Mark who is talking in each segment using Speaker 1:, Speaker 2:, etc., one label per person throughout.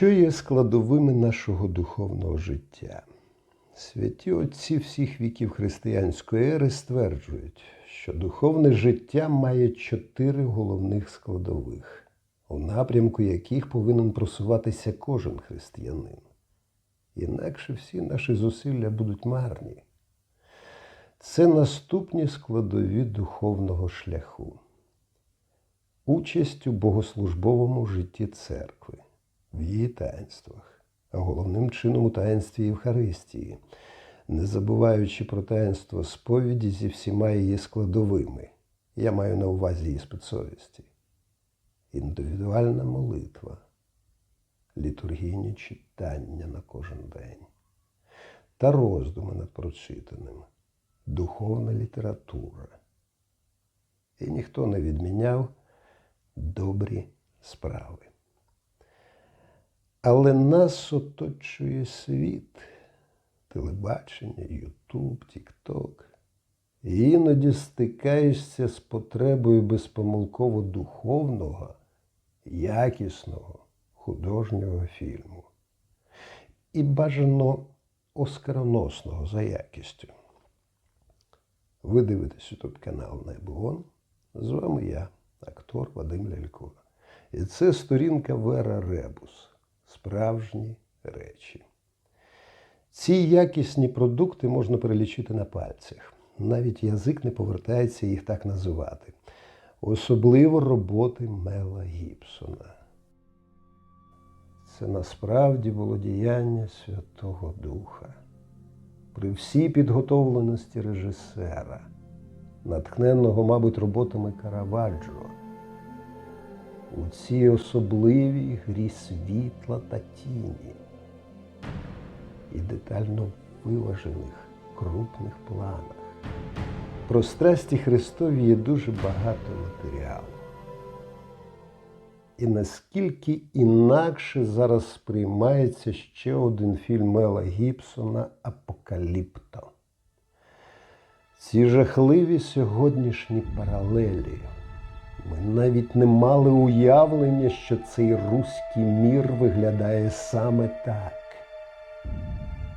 Speaker 1: що є складовими нашого духовного життя? Святі отці всіх віків християнської ери стверджують, що духовне життя має чотири головних складових, у напрямку яких повинен просуватися кожен християнин. Інакше всі наші зусилля будуть марні. Це наступні складові духовного шляху. Участь у богослужбовому житті церкви, в її таїнствах, а головним чином у таїнстві Євхаристії, не забуваючи про таїнство сповіді зі всіма її складовими. Я маю на увазі її спецсовісті. Індивідуальна молитва, літургійні читання на кожен день та роздуми над прочитаним, духовна література. І ніхто не відміняв добрі справи. Але нас оточує світ, телебачення, Ютуб, Тікток. Іноді стикаєшся з потребою безпомилково духовного, якісного художнього фільму. І бажано оскароносного за якістю. Ви дивитесь ютуб канал Найбугон. З вами я, актор Вадим Лялько. І це сторінка Вера Ребус. Справжні речі. Ці якісні продукти можна перелічити на пальцях. Навіть язик не повертається їх так називати. Особливо роботи Мела Гібсона. Це насправді було діяння Святого Духа. При всій підготовленості режисера, натхненного, мабуть, роботами Караваджо, у цій особливій грі світла та тіні і детально виважених крупних планах. Про страсті Христові є дуже багато матеріалу. І наскільки інакше зараз сприймається ще один фільм Мела Гібсона Апокаліпто. Ці жахливі сьогоднішні паралелі. Ми навіть не мали уявлення, що цей руський мір виглядає саме так.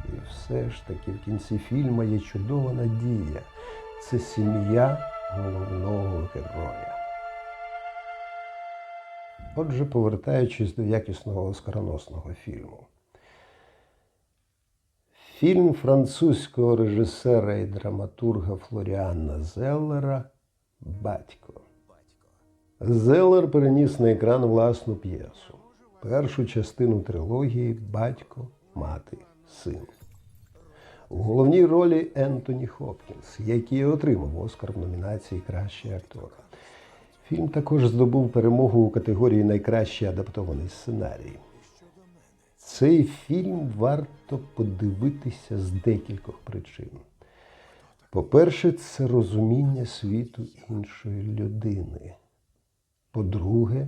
Speaker 1: І все ж таки в кінці фільму є чудова надія. Це сім'я головного героя. Отже, повертаючись до якісного оскароносного фільму. Фільм французького режисера і драматурга Флоріана Зеллера Батько. Зеллер переніс на екран власну п'єсу. Першу частину трилогії Батько, мати, син. У головній ролі Ентоні Хопкінс, який отримав Оскар в номінації Кращий актор. Фільм також здобув перемогу у категорії Найкращий адаптований сценарій. Цей фільм варто подивитися з декількох причин. По-перше, це розуміння світу іншої людини. По-друге,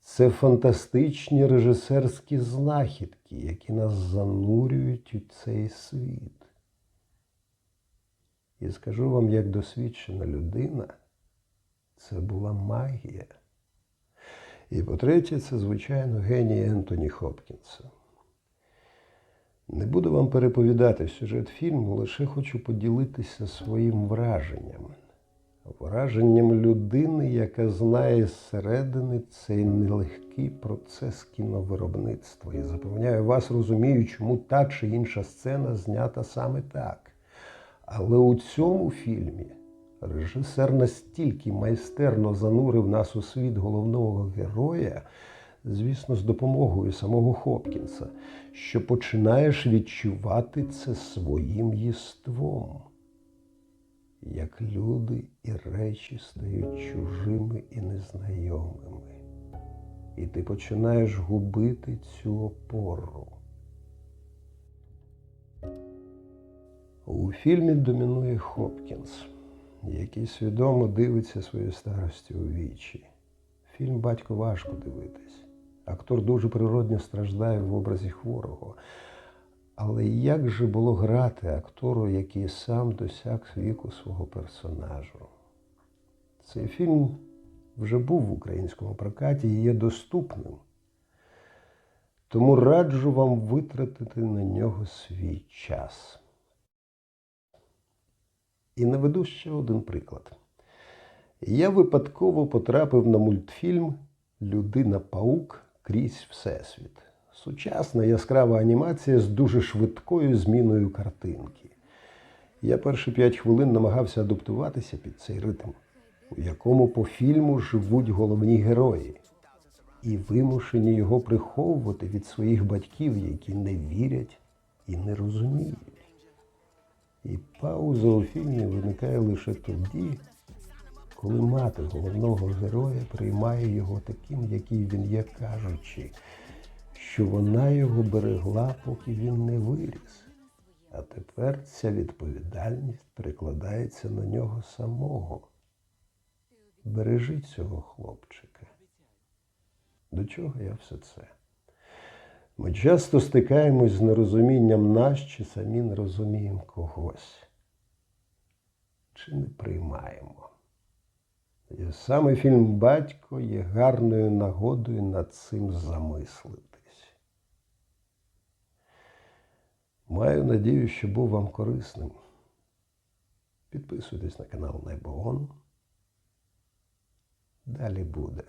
Speaker 1: це фантастичні режисерські знахідки, які нас занурюють у цей світ. І скажу вам, як досвідчена людина, це була магія. І по-третє, це, звичайно, геній Ентоні Хопкінса. Не буду вам переповідати сюжет фільму, лише хочу поділитися своїм враженням. Враженням людини, яка знає зсередини цей нелегкий процес кіновиробництва. І запевняю вас, розумію, чому та чи інша сцена знята саме так. Але у цьому фільмі режисер настільки майстерно занурив нас у світ головного героя, звісно, з допомогою самого Хопкінса, що починаєш відчувати це своїм єством. Як люди і речі стають чужими і незнайомими. І ти починаєш губити цю опору. У фільмі домінує Хопкінс, який свідомо дивиться своєю старості у вічі. Фільм батько важко дивитись. Актор дуже природньо страждає в образі хворого. Але як же було грати актору, який сам досяг віку свого персонажу? Цей фільм вже був в українському прокаті і є доступним. Тому раджу вам витратити на нього свій час. І наведу ще один приклад. Я випадково потрапив на мультфільм Людина-паук крізь Всесвіт. Сучасна яскрава анімація з дуже швидкою зміною картинки. Я перші п'ять хвилин намагався адаптуватися під цей ритм, у якому по фільму живуть головні герої, і вимушені його приховувати від своїх батьків, які не вірять і не розуміють. І пауза у фільмі виникає лише тоді, коли мати головного героя приймає його таким, який він є, кажучи, що вона його берегла, поки він не виріс. А тепер ця відповідальність перекладається на нього самого. Бережіть цього хлопчика. До чого я все це? Ми часто стикаємось з нерозумінням нас чи самі не розуміємо когось. Чи не приймаємо. І саме фільм Батько є гарною нагодою над цим замислитись. Маю надію, що був вам корисним. Підписуйтесь на канал Небогон. Далі буде.